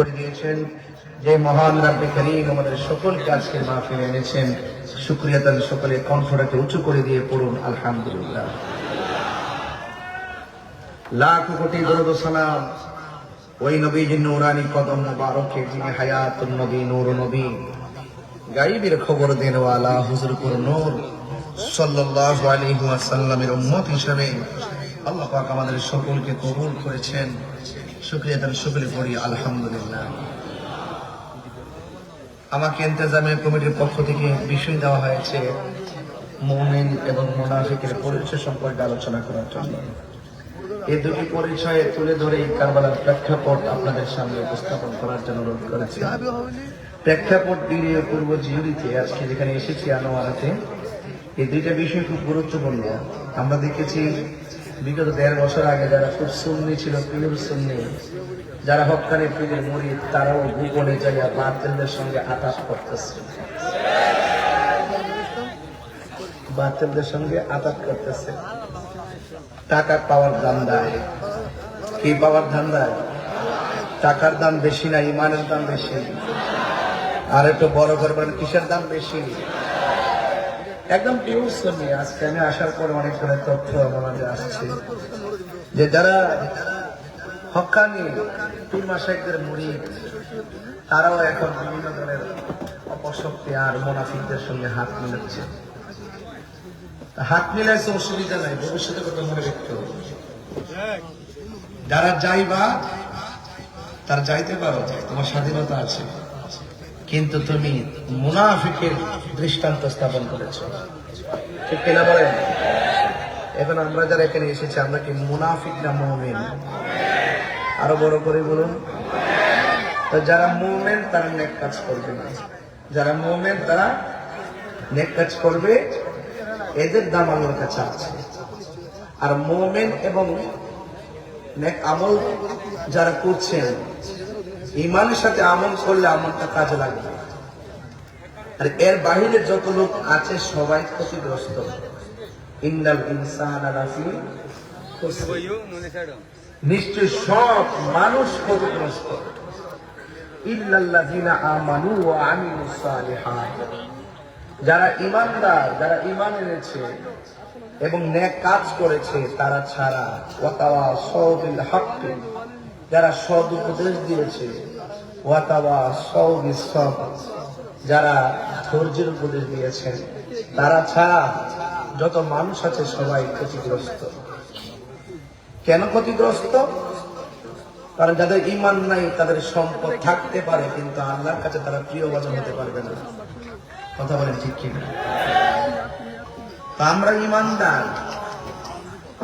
করে দিয়েছেন। যে মহান রাব্বে করিম আমাদের সকলকে আজকে মাহফিলে এনেছেন। শুক্রিয়া তাদের সকলে কণ্ঠটাকে উঁচু করে দিয়ে পড়ুন, আলহামদুলিল্লাহ। লাখ কোটি দরুদ সালাম ওই নবীজি নূরানি কদম মুবারকে যিনি হায়াতুন নবী নূর নবী। গাইবের খবর দেনওয়ালা হুজুরপুর নূর সাল্লাল্লাহু আলাইহি ওয়াসাল্লামের উম্মত হিসেবে আল্লাহ পাক আমাদের সকলকে কবুল করেছেন। শুকরিয়া তার সকলে পড়ি, আলহামদুলিল্লাহ। আমাকে ইন্তেজামের কমিটির পক্ষ থেকে বিষয় দেওয়া হয়েছে মুমিন এবং মুনাফিকের পরিচয় সম্পর্কে আলোচনা করার জন্য। এই দুটি পরিচয়ে তুলে ধরে কারবালার প্রেক্ষাপট আপনাদের সামনে উপস্থাপন করার জন্য অনুরোধ করেছি। প্রেক্ষাপট দিয়ে পূর্ব জিউরিতে আজকে যেখানে এসেছি, আনোয়ারাতে, এই দুইটা বিষয় খুব গুরুত্বপূর্ণ। আমরা দেখেছি বিগত দেড় বছর আগে যারা খুব সুন্নি ছিল পিউর সুন্নি, যারা হকানি পীরের মরিদ তারাও ভূগোলে যাইয়া বাতিলদের সঙ্গে আতাপ করতেছে। বাতিলদের সঙ্গে আতাপ করতেছে। টাকা পাওয়ার ধান্দায়। কি পাওয়ার ধান্দায়? টাকার দাম বেশি না, ইমানের দাম বেশি। আর একটু বড় করবেন, কিসের দাম বেশি? একদম পিউর শুনি আজকে আমি আসার পর অনেক করে তথ্য আমার আসছে। যে যারা হকানি পীর মাসাইকদের মুড়ি তারাও এখন বিভিন্ন ধরনের অপশক্তি আর মোনাফিকদের সঙ্গে হাত মিলাচ্ছে। হাত মিলাইছে অসুবিধা নাই, ভবিষ্যতে কথা মনে রাখতে যারা যাইবা, তার যাইতে পারো, তোমার স্বাধীনতা আছে। কিন্তু তুমি মুনাফিকের দৃষ্টান্ত স্থাপন করেছ। ঠিক কিনা বলেন? এখন আমরা যারা এখানে এসেছি, আমরা কি মুনাফিক না মুমিন? আরও বড় করে বলুন। তো যারা মুমেন, তারা নেক কাজ করবে না। যারা মুমেন, তারা নেক কাজ করবে। এদের দাম আমার কাছে আছে। আর মোমেন এবং নেক আমল যারা করছেন ইমানের সাথে আমল করলে আমলটা কাজে লাগবে আর এর বাহিরে যত লোক আছে, সবাই ক্ষতিগ্রস্ত। নিশ্চয় সব মানুষ ক্ষতিগ্রস্ত। যারা ইমানদার, যারা ইমান এনেছে এবং ন্যাক কাজ করেছে, তারা ছাড়া ওয়াতাওয়া সৌবিল হাক্কি। যারা সদ উপদেশ দিয়েছে যারা ধৈর্যের উপদেশ দিয়েছেন, তারা ছাড়া যত মানুষ আছে সবাই ক্ষতিগ্রস্ত। কেন ক্ষতিগ্রস্ত? কারণ যাদের ইমান নাই, তাদের সম্পদ থাকতে পারে, কিন্তু আল্লাহর কাছে তারা প্রিয় বাজন হতে পারবে না। কথা বলেন ঠিক কিনা? আমরা ইমানদার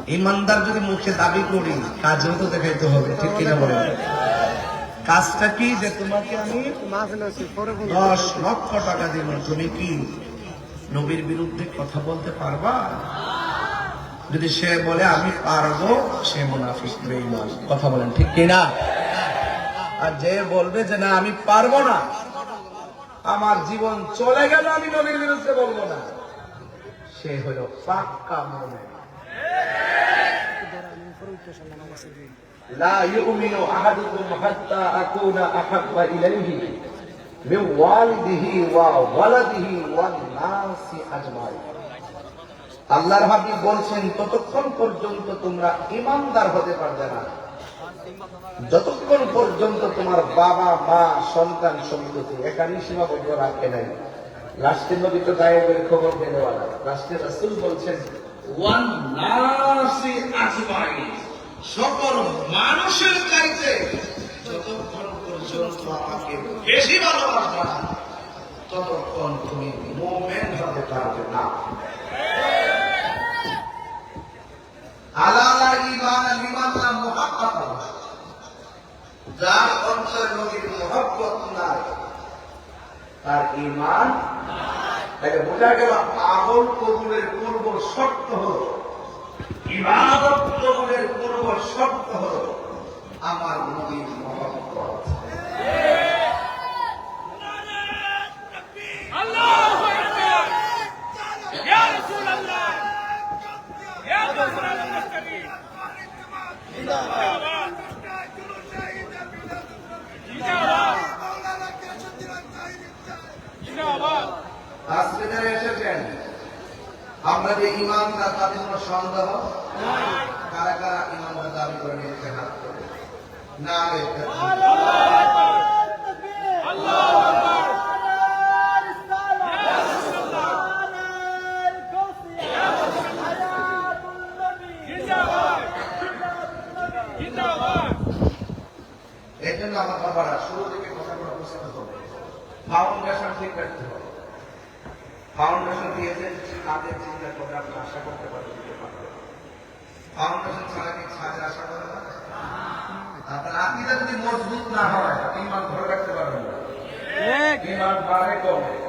ইমানদার যদি মুখে দাবি করি কাজেও তো দেখাইতে হবে ঠিক কিনা বলেন কাজটা কি যে তোমাকে আমি দশ লক্ষ টাকা দিব তুমি কি নবীর বিরুদ্ধে কথা বলতে পারবা? যদি সে বলে আমি পারব সে মুনাফিক বেঈমান। কথা বলেন ঠিক কিনা? আর যে বলবে যে না আমি পারব না আমার জীবন চলে গেল আমি নবীর বিরুদ্ধে বলব না সে হলো পাক্কা মনে لا يؤمن أحدكم حتى أكون أحب إليه من والده وولده والناس أجمعين আল্লাহর হাবিব বলছেন ততক্ষণ পর্যন্ত তোমরা ইমানদার হতে পারবে না যতক্ষণ পর্যন্ত তোমার বাবা মা সন্তান সম্পত্তি এখানেই সীমাবদ্ধ রাখে নাই রাষ্ট্রের নবী তো গায়েবের খবর দেওয়ালা রাষ্ট্রের রাসুল বলছেন ওয়ান নাসি আজমাইন সকল মানুষের চাইতে যতক্ষণ পর্যন্ত আমাকে বেশি ভালোবাসবা ততক্ষণ তুমি মোমেন হতে পারবে না। আলালা ইমান ইমান না মুহাব্বত। যার অন্তরে নবীর মুহাব্বত নাই, তার ইমান তাকে বোঝা গেল আমল কবুলের পূর্ব শর্ত হল ইবাদত গ্রহণের পূর্ব শর্ত হল আমার নবীর মহব্বত। আজকে যারা এসেছেন আমরা যে ইমানদার তাদের কোনো সন্দেহ? কারা কারা ইমানদার দাবি করে নিতে হাত না শুরু থেকে কথাগুলো বুঝতে হবে। ফাউন্ডেশন ঠিক রাখতে হবে। ফাউন্ডেশন দিয়েছেন তাদের চিন্তা করে আপনি আশা করতে পারবেন ফাউন্ডেশন ছাড়া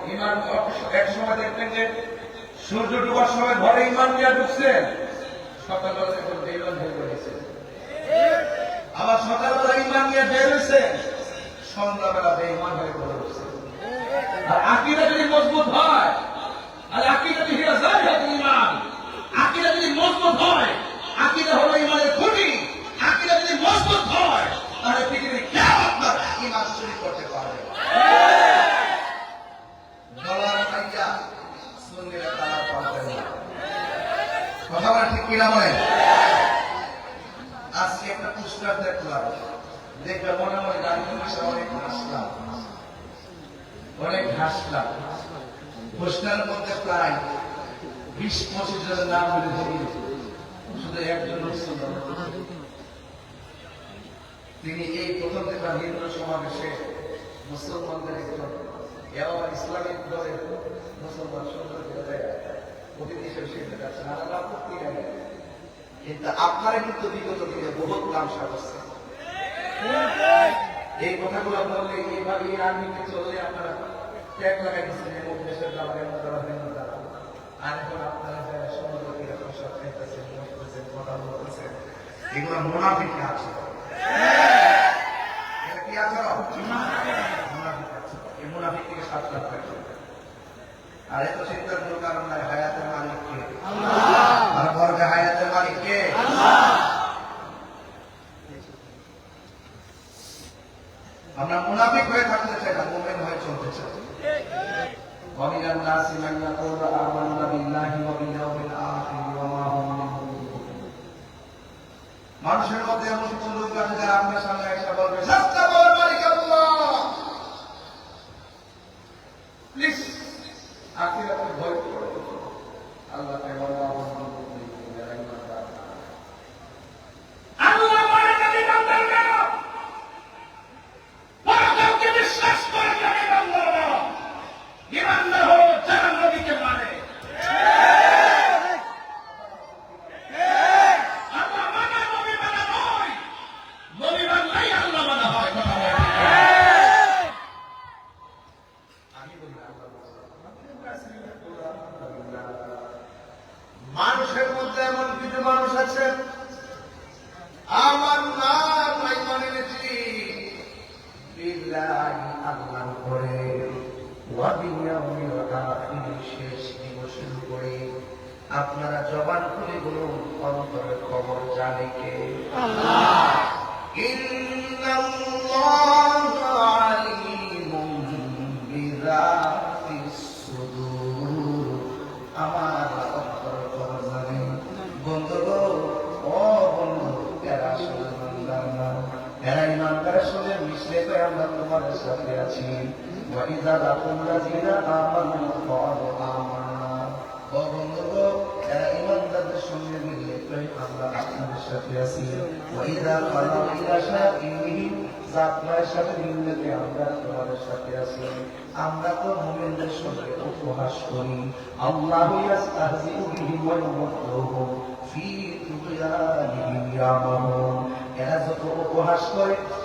ইমান সূর্য ডুবার সময় ঘরে ইমান নিয়ে ঢুকছেন পড়েছে আবার সকালবেলা ইমান নিয়ে বের হয়েছে সন্ধ্যাবেলা বেইমান হয়ে পড়ে উঠছে আর আকিদা যদি মজবুত হয় আর আকিদা যদি হিরাজাই হয় ইমান আকিদা যদি মজবুত হয় আকিদা হলো ইমানের খুঁটি। আকিদা যদি মজবুত হয়, তাহলে পৃথিবীর কেউ আপনার ইমান চুরি করতে পারবে। আজকে একটা পুরস্কার দেখলাম। দেখবে মনে অনেক হাসলাম। অনেক হাসলাম। পুরস্কারের মধ্যে প্রায় বিশ পঁচিশ জনের নাম ধরি তিনি এই প্রথম থেকে হিন্দু সমাবেশে মুসলমানদের একজন এবং ইসলামিক দলের মুসলমান সুন্দর অতিথি হিসেবে সেখানে আপত্তি নেই কিন্তু আপনারা কিন্তু বিগত দিনে বহুত নাম সাজাচ্ছে এই কথাগুলো বললে এইভাবে এই আর্মিকে চললে আপনারা ট্যাগ লাগাই দিচ্ছেন এমন দেশের দ্বারা এমন দ্বারা এমন দ্বারা আর এখন আপনারা যারা সুন্দর করে প্রসাদ খাইতেছেন বসতেছেন কথা বলতেছেন এগুলো মোনাফিক আছে। আর এত চিন্তার প্লিজ আখিরাতে ভয় করো আল্লাহ তাআলা আল্লাহ বলে নবী বান্দারা পরকালকে বিশ্বাস করে নবী বান্দারা ইমানদার হলো যারা নবীকে মানে আল্লাহ মানা নবী মানা নয় নবী মানলেই আল্লাহ মানা হয় কথা বলে আমি বলি মানুষের মধ্যে এমন কিছু মানুষ আছে আমার নাম নাই মানে এনেছি বিল্লাহি করে শেষ দিবস শুরু উপরে আপনারা জবান খুলে বলুন অন্তরের খবর জানে কে? إن তোমাদের সাথে ক্বালু আমান্না ও বন্ধু গো এরা ইমানদারদের সঙ্গে মিললে তো আমরা তো মুমিনদের উপহাস করি আল্লাহু ইয়াস্তাহজিউ বিহিম ওয়া ইউমদ্দুহুম ফি এরা যত উপহাস করে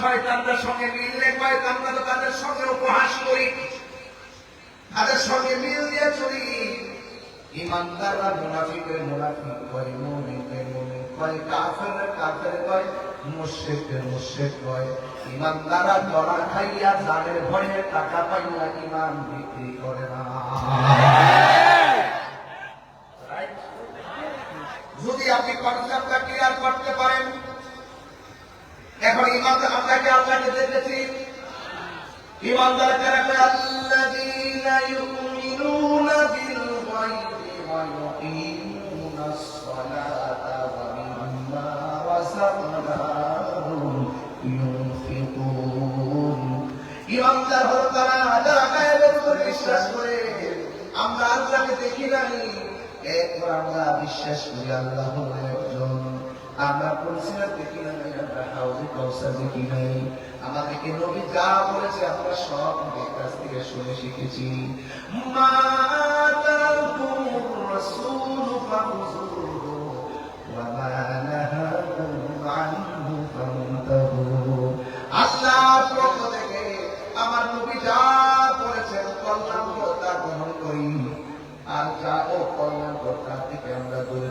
শয়তানদের সঙ্গে মিললে কয় আমরা তো তাদের সঙ্গে উপহাস করি। তাদের সঙ্গে মিল দিয়ে চলি। ইমানদাররা মুনাফিকের মুনাফিক করে মুমিনদের কয় কাফের কাফের কয় মুশরিকের মুশরিক কয়। ইমানদারা জড়া খাইয়া জানের ভয়ে টাকা পাইয়া ইমান বিক্রি করে না? যদি আপনি কনসেপ্টটা ক্লিয়ার করতে পারেন এখন ইমানদার আপনাকে আপনাকে দেখেছি। ইমানদার আল্লাযীনা ইউমিনুনা বিল গায়বি ওয়া সালাতা ওয়া মিম্মা রাযাকনাহুম ইউনফিকুন ইমানদার তারা উপর বিশ্বাস করে। আমরা আল্লাহকে দেখি নাই। এরপর আমরা বিশ্বাস করি আল্লাহ আমরা পরিষ্কার দেখি নাই আমরা হাউজে কৌসার দেখি নাই। আমাদেরকে নবী যা বলেছে আমরা সব নবীর কাছ থেকে শুনে শিখেছি। মা রাসূল ফাখুযুহু ওয়া মা নাহাকুম আনহু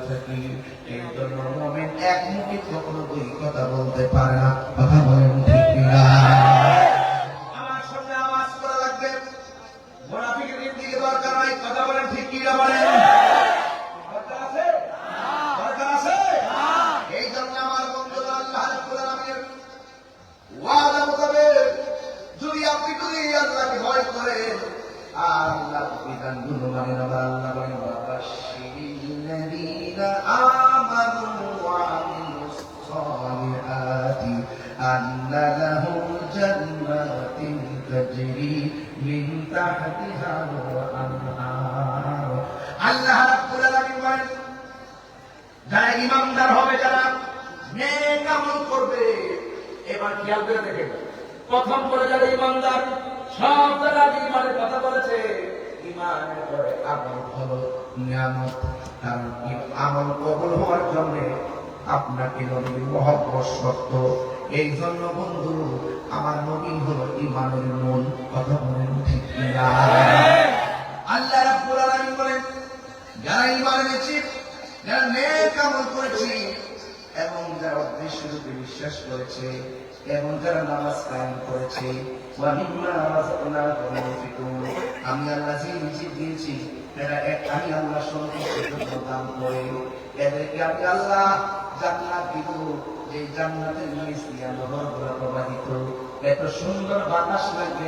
থাকি এই জন্য মোমেন এক মুখে কখনো দুই কথা বলতে পারে না। কথা বলেন আল্লাহ রাব্বুল আলামিন বলেন যারা ইমানদার হবে যারা নেক আমল করবে এবার খেয়াল করে দেখেন। প্রথম করে যারা ইমানদার সব যারা ইমানের কথা বলেছে ইমানের পরে আমল হলো নিয়ামত। আমল কবল হওয়ার জন্য আপনাকে নবীর মহব্বত শর্ত এই জন্য বন্ধু আমার নবী হলো ইমানের মূল কথা বলেন ঠিক আল্লাহ যারা করেছি, এবং যারা অদৃশ্য রূপে বিশ্বাস করেছে, এবং যারা নামাজ কায়েম করেছে। আমি আল্লাহ যে রিজিক দিয়েছি আমি আল্লাহ করে। এদেরকে আমি আল্লাহ জান্নাতের প্রবাহিত। এত সুন্দর বাতাস লাগবে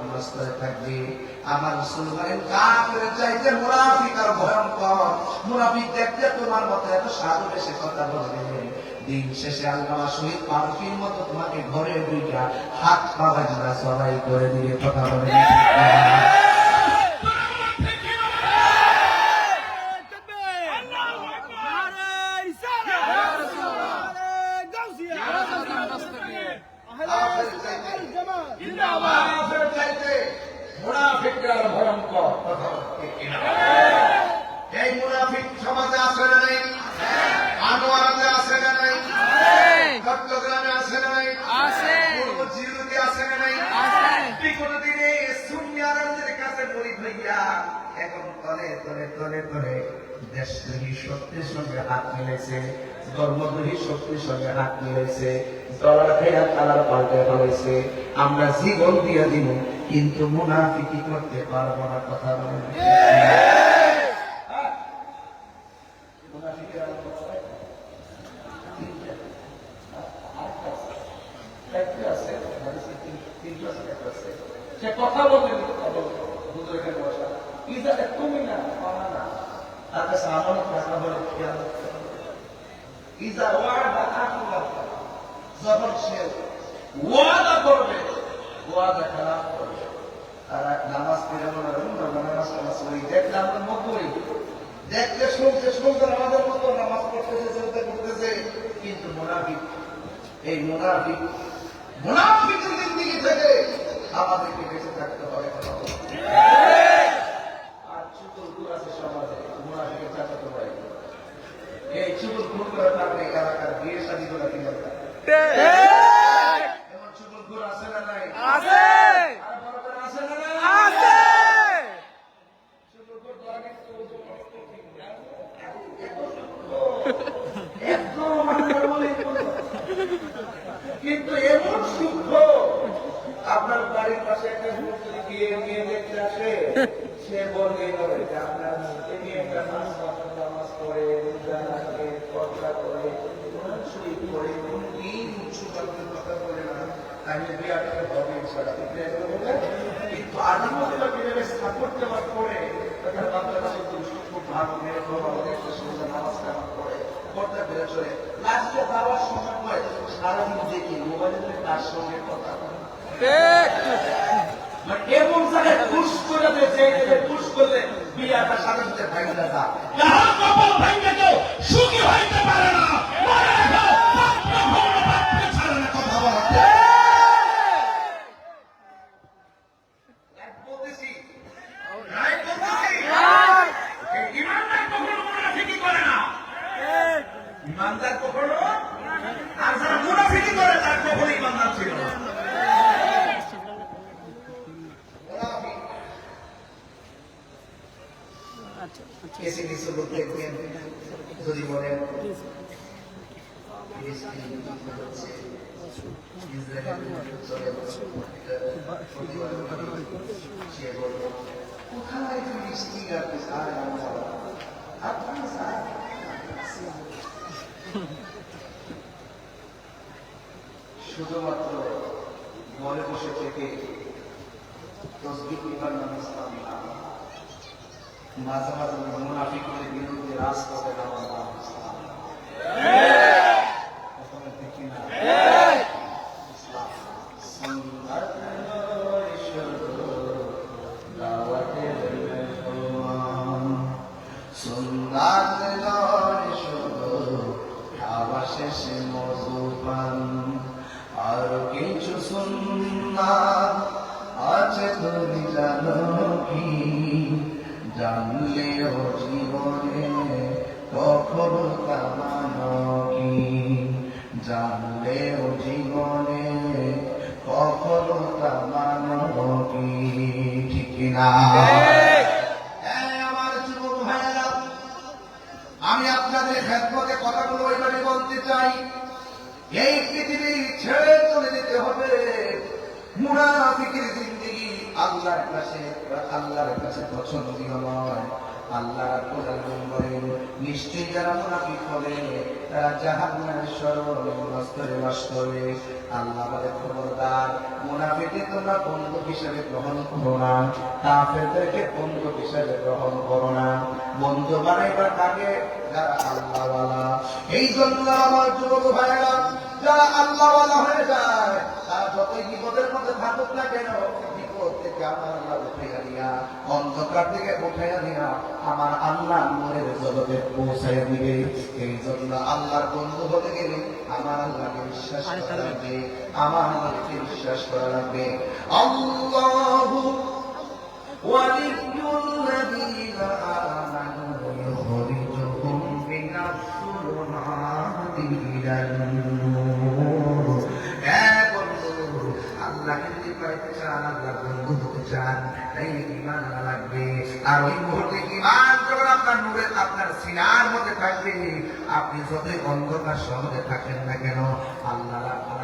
স্তরে থাকবে। আমার বলেন কাফের চাইতে মুনাফিক আর ভয়ঙ্কর। মুনাফিক দেখতে তোমার মতো এত সাধু বেশে কথা বলবে। দিন শেষে আল্লাহ শহীদ পারফির মতো তোমাকে ঘরে দুইটা হাত পা বাজনা সবাই করে দিয়ে কথা বলে কাফের চাইতে মুনাফিকরা আর ভয়ঙ্কর কথা বলে ঠিক কিনা? এই মুনাফিক সমাজে আছে না নাই আনোয়ারাতে আছে না নাই চট্টগ্রামে আছে না নাই পূর্ব জিরুতে আছে না নাই বিগত দিনে সুন্নি আরবদের কাছে বলি ভাইয়া তলে তলে তলে তলে দেশদ্রোহী শক্তির সঙ্গে হাত মিলেছে ধর্মদ্রোহী শক্তির সঙ্গে হাত মিলেছে ডলার খেয়া তালার পাল্টে ফেলেছে আমরা জীবন দিয়ে দিব কিন্তু মুনাফিকি করতে পারব না, কথা বলেন মুনাফিকের আমার কথা হয়? একটা আছে, হাদিসে তিন- তিনটা আছে, একটা আছে। সে কথা বলবে কথা বলবে হুজুর এখানে বসা ইজাতে তুমি না মানা না তার কাছে আমানত রাখা হলে খেয়াল রাখতে হবে। ইজা ওয়াদা আকুলা যখন সে ওয়াদা করবে ওয়াদা খারাপ করবে তারা নামাজ পড়ে হয় "উম, আমরা নামাজ টামাজ পড়ি দেখলে আমরা মকবরি দেখতে শুনতে শুনতে আমাদের মতো নামাজ পড়তেছে চলতে করতেছে কিন্তু মোনাফিক এই মোনাফিক মোনাফিকের জিন্দিগি থেকে আমাদেরকে বেঁচে থাকতে হবে। আর চুকুর গুড় আছে সমাজে মুনাফিকের চাচাতো ভাই। এই চুকুর গুড় করার কারণে এলাকার বিয়ে শাদী গুলো কি দরকার এমন চুকুর গুড় আছে না নাই আর বড় করে আছে না নাই চুকুর গুড় দেওয়া কিন্তু একদম আপনার মনে হলো। কিন্তু এমন সূক্ষ্ম আপনার বাড়ির পাশে একটা যদি বিয়ে নিয়ে দেখতে আসে, সে আপনার এমনি একটা নামাজ করে শুই করে উঁচু কথা বলে না। আমি কিন্তু সে খুব ভালো মেয়ে সুন্দর নামাজ করে বেড়ে চলে। লাস্টে যাওয়ার সময় সারাদিন দেখি, মোবাইলের তার সঙ্গে কথা বলে তাকে পুশ করে দিয়েছে যে পুশ করলে বিয়াটা সাথে সাথে ভাঙা যা যাহার কপাল ভাঙ্গে কেউ সুখী হইতে পারে না মনে রেখো, পাত্র ভগ্ন পাত্রে ছাড়ে না কথা বলা এক বলতেছি রায় বলতেছি, এই ইমানদার কখনো মুনাফিকি করে না ইমানদার কখনো আর যারা মুনাফিকি করে তার কখনো ইমানদার ছিল না মুনাফিক। কিছু কিছু লোক দেখবেন যদি বলেন ফিলিস্তিন যুদ্ধ হচ্ছে, ইসরায়েলের যুদ্ধ চলে যাচ্ছে, এটা প্রতিবাদ করে। সে বলল, কোথায় ফিলিস্তিন আর ইসরায়েল আমার? আপনার সাথে শুধুমাত্র ঘরে বসে থেকে মাঝে কিবার নাম ইসলাম মাঝে মাঝে মুনাফিকদের বিরুদ্ধে রাজপথে নামার নাম ইসলাম জানলেও তারা জাহান্নামের বন্ধু হিসেবে গ্রহণ করো বন্ধু হিসেবে গ্রহণ করো না। বন্ধু এই জন্য আমার যুবক ভাইয়েরা, যারা আল্লাহওয়ালা হয়ে যায়, তারা যতই বিপদের মধ্যে থাকুক না কেন আমার আল্লাহ অন্ধকার থেকে উঠাইয়া দিয়া আমার আল্লাহ নূরের জগতে পৌঁছাইয়া দিবে। এই জন্য আল্লাহর বন্ধু হতে গেলে আমার আল্লাহকে বিশ্বাস করা লাগবে। আমার আল্লাহকে বিশ্বাস করা লাগবে। আল্লাহু ওয়ালিয়ুল লাযীনা আমানু ইউখরিজুহুম মিনাস সুলুমাতি ইমান লাগবে। আর ওই মুহূর্তে ইমান যখন আপনার নূরে, আপনার সিনার মধ্যে থাকবে, আপনি যতই অন্ধকার শহরে থাকেন না কেন, আল্লাহ রাব্বুল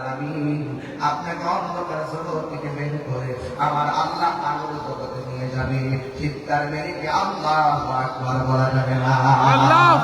আপনাকে অন্ধকার জগৎ থেকে বের করে আমার আল্লাহ আলোর জগতে নিয়ে যাবে। চিৎকার মেরে আল্লাহ বলা যাবে না? আল্লাহু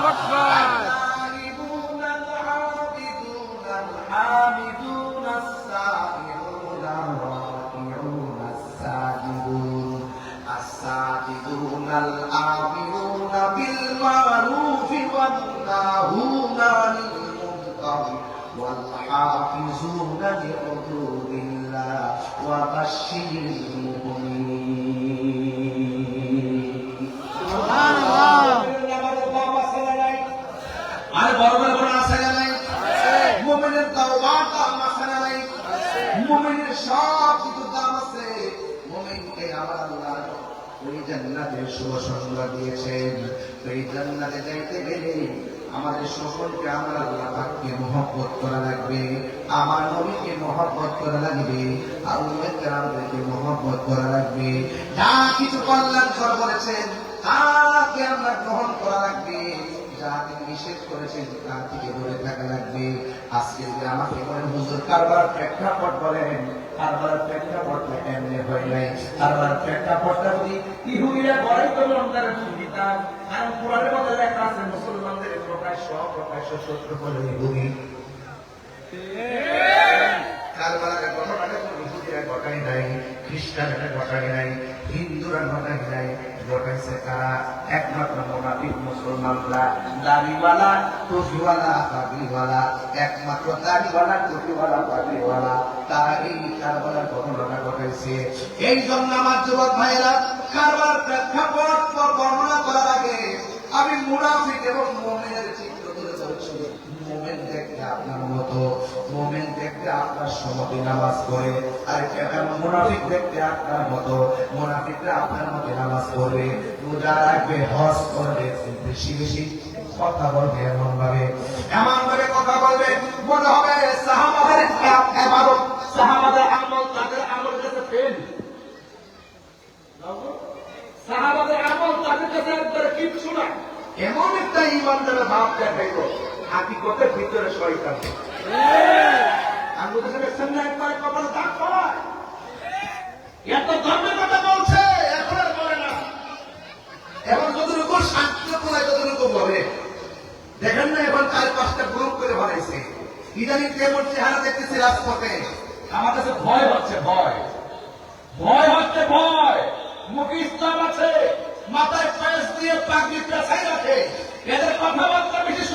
বড় বড় বড় আছে না নাই? মোমেনের সব কিছু দাম আল্লাহ ওই জান্নাতের শুভ সংবাদ দিয়েছেন। ওই জান্নাতে যাইতে গেলে আমাদের সকলকে আমার আল্লাহ পাককে মহব্বত করা লাগবে। আমার নবীকে মহব্বত করা লাগবে। আল্লাহ আমাদেরকে মহব্বত করা লাগবে। যা কিছু কল্যাণ করা করেছেন তাকে আমরা গ্রহণ করা লাগবে। যা তিনি নিষেধ করেছেন তা থেকে দূরে থাকা লাগবে। আজকে যদি আমাকে বলেন, হুজুর, কারবার প্রেক্ষাপট বলেন, কারবার প্রেক্ষাপটটা এমনি হয় নাই। কারবার প্রেক্ষাপটটা যদি ইহুদিরা বড়াই মধ্যে লেখা আছে, মুসলমানদের প্রকাশ্য, অপ্রকাশ্য শত্রু বলে ইহুদি কারবালার ঘটনাটা তো ইহুদিরা ঘটাই নাই, খ্রিস্টানেরা ঘটাই নাই, হিন্দুরা ঘটাই নাই ঘটাইছে তারা একমাত্র মোনাফিক মুসলমানরা দাড়িওয়ালা টুপিওয়ালা পাগড়িওয়ালা একমাত্র দাড়িওয়ালা টুপিওয়ালা পাগড়িওয়ালা তারা এই কারবালার ঘটনাটা ঘটেছে এই জন্য আমার যুবক ভাইয়েরা কারবার প্রেক্ষাপট বর্ণনা করার আগে আমি মুনাফিক এবং মোমেনের চিত্র তুলে ধরেছি মোমেন দেখতে আপনার মতো মোমেন দেখতে আপনার সমতি নামাজ পড়ে, আর মুনাফিক দেখতে আপনার মতো মুনাফিকরা আপনার মতো নামাজ পড়বে। রোজা রাখবে, হজ করবে বেশি বেশি কথা বলবে এমন ভাবে এমন ভাবে কথা বলবে, মনে হবে সাহাবাদের এবারও সাহাবাদের আমল তাদের আমল কাছে ফেল সাহাবাদের আমল তাদের কাছে একবারে কিচ্ছু না এমন একটা ইমানদার ভাব দেখাইল। হাকিকতের ভিতরে শয়তান। বলছে ভয় হচ্ছে, ভয়। ভয় হচ্ছে, ভয়। আছে। মাথায় দিয়ে পাগড়ি এদের কথাবার্তা বিশেষ